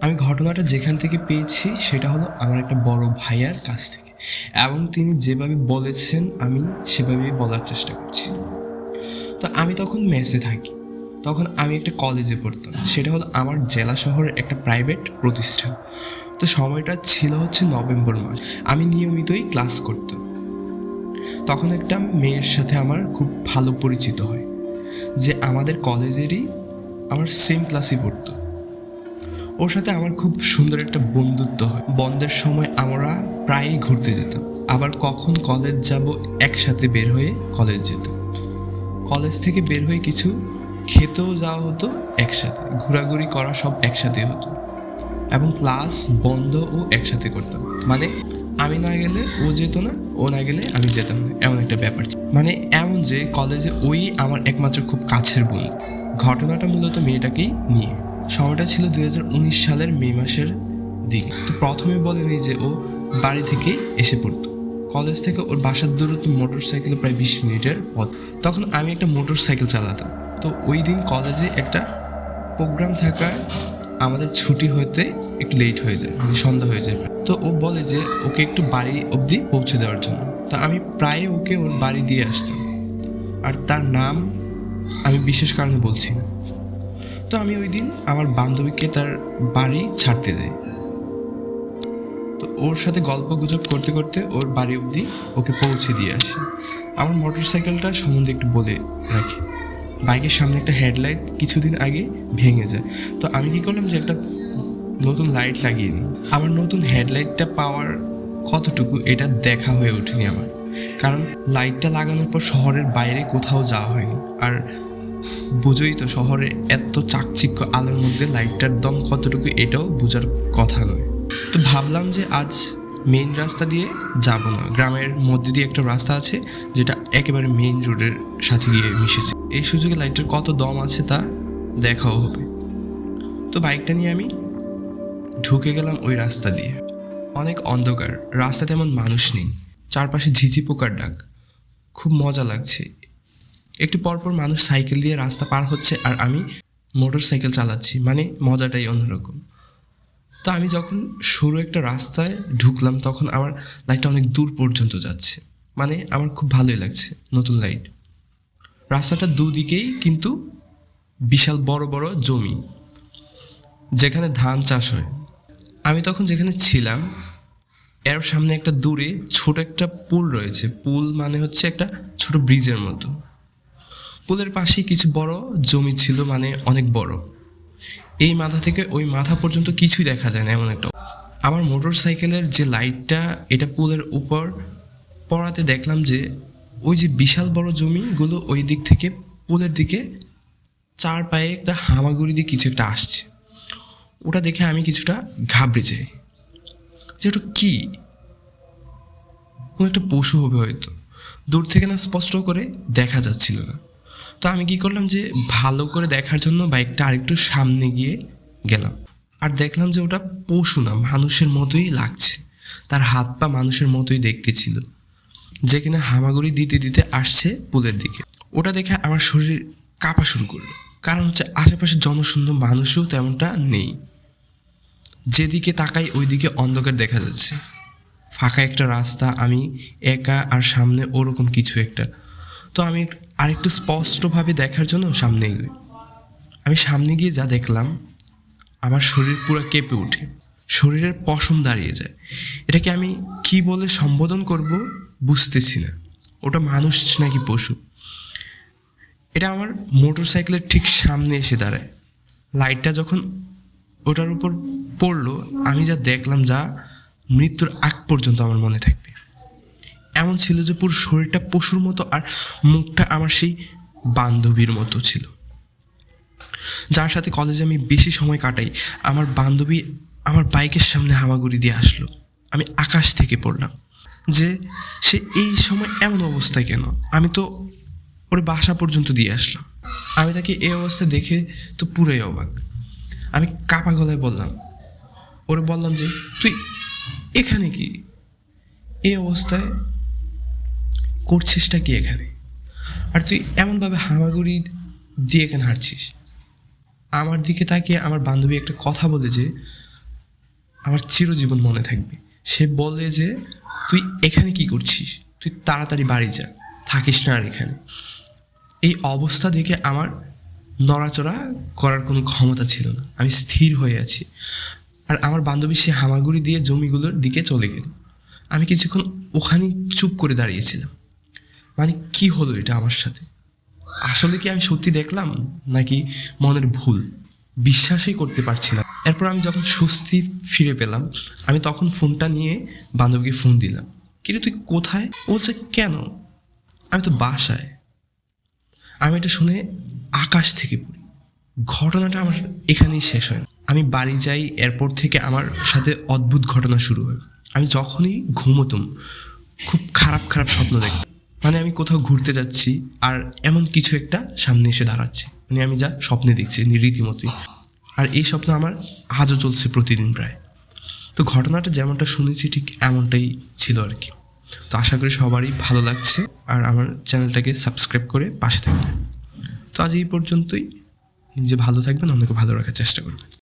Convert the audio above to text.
আমি ঘটনাটা যেখান থেকে পেয়েছি সেটা হলো আমার একটা বড় ভাইয়ার কাছ থেকে। এবং তিনি যেভাবে বলেছেন, আমি সেভাবেই বলার চেষ্টা করছি। তো আমি তখন মেসে থাকি। তখন আমি একটা কলেজে পড়তাম। সেটা হলো আমার জেলা শহরের একটা প্রাইভেট প্রতিষ্ঠান। তো সময়টা ছিল হচ্ছে নভেম্বর মাস। আমি নিয়মিতই ক্লাস করতাম। তখন একটা মেয়ের সাথে আমার খুব ভালো পরিচিত হয়। যে আমাদের কলেজেরই আমার সেম ক্লাসে পড়তো। ওর সাথে আমার খুব সুন্দর একটা বন্ধুত্ব হয়। বন্ধের সময় আমরা প্রায়ই ঘুরতে যেতাম। আবার কখন কলেজ যাব একসাথে বের হয়ে কলেজ যেতাম। কলেজ থেকে বের হয়ে কিছু খেতেও যাওয়া হতো একসাথে। ঘোরাঘুরি করা সব একসাথে হতো। এবং ক্লাস বন্ধ ও একসাথে করতাম। মানে আমি না গেলে ও যেত না, ও না গেলে আমি যেতাম না। এমন একটা ব্যাপার। মানে এমন যে কলেজে ওই আমার একমাত্র খুব কাছের বন্ধু। ঘটনাটা মূলত মেয়েটাকেই নিয়ে। সময়টা ছিল দু হাজার উনিশ সালের মে মাসের দিকে। তো প্রথমে বলেনি যে ও বাড়ি থেকে এসে পড়তো। কলেজ থেকে ওর বাসার দূরত্ব মোটর সাইকেলে প্রায় বিশ মিনিটের পথ। তখন আমি একটা মোটর সাইকেল চালাতাম। তো ওই দিন কলেজে একটা প্রোগ্রাম থাকায় আমাদের ছুটি হতে একটু লেট হয়ে যায় মানে সন্ধ্যা হয়ে যায়। তো ও বলে যে ওকে একটু বাড়ি অবধি পৌঁছে দেওয়ার জন্য। তো আমি প্রায় ওকে ওর বাড়ি দিয়ে আসতাম। আর তার নাম আমি বিশেষ কারণে বলছি না। তো আমি ওই দিন আমার বান্ধবীকে তার বাড়ি ছাড়তে যাই। তো ওর সাথে গল্প গুজব করতে করতে ওর বাড়ি অবধি ওকে পৌঁছে দিয়ে আসি। আমার মোটর সাইকেলটা সম্বন্ধে একটু বলে রাখি। বাইকের সামনে একটা হেডলাইট কিছুদিন আগে ভেঙে যায়। তো আমি কী করলাম যে একটা নতুন লাইট লাগিয়ে নিই। আমার নতুন হেডলাইটটা পাওয়ার কতটুকু এটা দেখা হয়ে ওঠেনি আমার। কারণ লাইটটা লাগানোর পর শহরের বাইরে কোথাও যাওয়া হয়নি। আর বুঝোই তো শহরে এত চাকচিক্য আলোর মধ্যে লাইটটার দম কতটুকু এটাও বোঝার কথা নয়। তো ভাবলাম যে আজ মেইন রাস্তা দিয়ে যাব না। গ্রামের মধ্যে দিয়ে একটা রাস্তা আছে যেটা একেবারে মেইন রোডের সাথে গিয়ে মিশেছে। এই সুযোগে লাইটটার কত দম আছে তা দেখাও হবে। তো বাইকটা নিয়ে আমি ঢুকে গেলাম ওই রাস্তা দিয়ে। অনেক অন্ধকার রাস্তা তেমন মানুষ নেই। চারপাশে ঝিঝি পোকার ডাক। খুব মজা লাগছে। একটু পরপর মানুষ সাইকেল দিয়ে রাস্তা পার হচ্ছে আর আমি মোটর সাইকেল চালাচ্ছি। মানে মজাটাই অন্যরকম। তো আমি যখন সরু একটা রাস্তায় ঢুকলাম, তখন আমার লাইটটা অনেক দূর পর্যন্ত যাচ্ছে। মানে আমার খুব ভালোই লাগছে নতুন লাইট রাস্তাটা দুদিকেই কিন্তু বিশাল বড় বড় জমি, যেখানে ধান চাষ হয়। আমি তখন যেখানে ছিলাম, এর সামনে একটা দূরে ছোট একটা পুল রয়েছে। পুল মানে হচ্ছে একটা ছোট ব্রিজের মতো। পুলের পাশে কিছু বড় জমি ছিল মানে অনেক বড়। এই মাথা থেকে ওই মাথা পর্যন্ত কিছুই দেখা যায় না, এমন একটা আমার মোটর সাইকেলের যে লাইটটা, এটা পুলের উপর পড়াতে দেখলাম যে, ওই যে বিশাল বড় জমিগুলো ওই দিক থেকে পুলের দিকে চার পায়ে একটা হামাগুড়ি দিয়ে কিছু একটা আসছে। ওটা দেখে আমি কিছুটা ঘাবড়ে যাই। যে ওটা কী? কোনো একটা পশু হবে হয়তো। দূর থেকে না স্পষ্ট করে দেখা যাচ্ছিল না। তো আমি কি করলাম যে ভালো করে দেখার জন্য বাইকটা আরেকটু সামনে গিয়ে গেলাম। আর দেখলাম যে ওটা পশু না, মানুষের মতোই লাগছে। তার হাত পা মানুষের মতোই দেখতে ছিল। যে কিনা হামাগুড়ি দিতে দিতে আসছে পুলের দিকে। ওটা দেখে আমার শরীর কাঁপা শুরু করল। কারণ হচ্ছে আশেপাশে জনশূন্য মানুষও তেমনটা নেই। যেদিকে তাকাই ওইদিকে অন্ধকার দেখা যাচ্ছে। ফাঁকা একটা রাস্তা, আমি একা আর সামনে ওরকম কিছু একটা। তো আমি আরেকটু স্পষ্টভাবে দেখার জন্য সামনে এগোই। আমি সামনে গিয়ে যা দেখলাম, আমার শরীর পুরো কেঁপে ওঠে। শরীরের পশম দাঁড়িয়ে যায়। এটাকে আমি কি বলে সম্বোধন করব বুঝতেছি না। ওটা মানুষ নাকি পশু? এটা আমার মোটর সাইকেলের ঠিক সামনে এসে দাঁড়ায়। লাইটটা যখন ওটার উপর পড়ল, আমি যা দেখলাম যা মৃত্যুর আগ পর্যন্ত আমার মনে থাকবে এমন ছিল যে পুরো শরীরটা পশুর মতো আর মুখটা আমার সেই বান্ধবীর মতো ছিল। যার সাথে কলেজে আমি বেশি সময় কাটাই, আমার বান্ধবী আমার বাইকের সামনে হামাগুড়ি দিয়ে আসলো। আমি আকাশ থেকে পড়লাম যে সে এই সময় এমন অবস্থায় কেন? আমি তো ওর বাসা পর্যন্ত দিয়ে আসলাম। আমি তাকে এই অবস্থা দেখে তো পুরোই অবাক। আমি কাপা গলায় বললাম, ওরে বললাম যে, তুই এখানে কি? এই অবস্থায় করছিসটা কি এখানে? আর তুই এমনভাবে হামাগুড়ি দিয়ে এখানে হাঁটছিস? আমার দিকে তাকিয়ে আমার বান্ধবী একটা কথা বলে যে, আমার চিরজীবন মনে থাকবে। সে বলে যে, তুই এখানে কি করছিস? তুই তাড়াতাড়ি বাড়ি যা, থাকিস না আর এখানে। এই অবস্থা দেখে আমার নড়াচড়া করার কোনো ক্ষমতা ছিল না। আমি স্থির হয়ে আছি। আর আমার বান্ধবী সে হামাগুড়ি দিয়ে জমিগুলোর দিকে চলে গেল। আমি কিছুক্ষণ ওখানেই চুপ করে দাঁড়িয়েছিলাম। মানে কি হলো এটা আমার সাথে? আসলে কি আমি সত্যি দেখলাম নাকি মনের ভুল? বিশ্বাসই করতে পারছি না। এরপর আমি যখন স্বস্তি ফিরে পেলাম, আমি তখন ফোনটা নিয়ে বান্ধবীকে ফোন দিলাম। কিন্তু তুই কোথায়? বলছে, কেন? আমি তো বাসায়। আমি এটা শুনে আকাশ থেকে পড়ি। ঘটনাটা আমার এখানেই শেষ হয় না। আমি বাড়ি যাই, এরপর থেকে আমার সাথে অদ্ভুত ঘটনা শুরু হয়। আমি যখনই ঘুমোতাম, খুব খারাপ খারাপ স্বপ্ন দেখতাম। মানে আমি কোথাও ঘুরতে যাচ্ছি আর এমন কিছু একটা সামনে এসে দাঁড়াচ্ছে। মানে আমি যা স্বপ্নে দেখছি রীতিমতোই। আর এই স্বপ্ন আমার আজও চলছে প্রতিদিন প্রায়। তো ঘটনাটা যেমনটা শুনেছি, ঠিক এমনটাই ছিল আর কি। তো আশা করি সবারই ভালো লাগছে আর আমার চ্যানেলটাকে সাবস্ক্রাইব করে পাশে থাকবেন। তো আজ এই পর্যন্তই। নিজে ভালো থাকবেন, অন্যকে ভালো রাখার চেষ্টা করবেন।